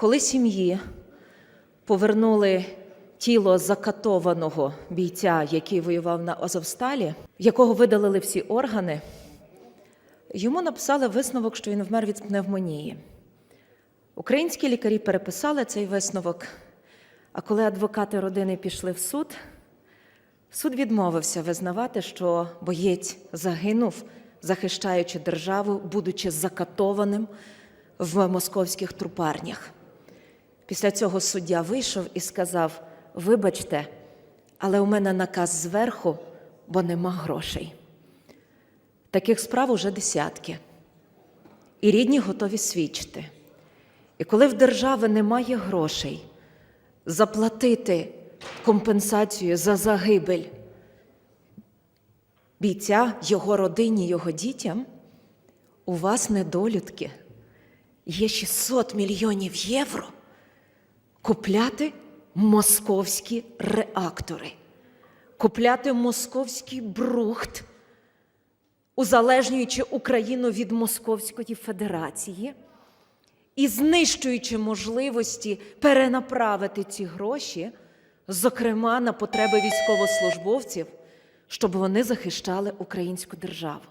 Коли сім'ї повернули тіло закатованого бійця, який воював на Азовсталі, якого видалили всі органи, йому написали висновок, що він вмер від пневмонії. Українські лікарі переписали цей висновок, а коли адвокати родини пішли в суд, суд відмовився визнавати, що боєць загинув, захищаючи державу, будучи закатованим в московських трупарнях. Після цього суддя вийшов і сказав: Вибачте, але у мене наказ зверху, бо нема грошей. Таких справ уже десятки. І рідні готові свідчити. І коли в держави немає грошей заплатити компенсацію за загибель бійця, його родині, його дітям, у вас недолюдки. Є 600 мільйонів євро купляти московські реактори, купляти московський брухт, узалежнюючи Україну від Московської Федерації і знищуючи можливості перенаправити ці гроші, зокрема на потреби військовослужбовців, щоб вони захищали українську державу.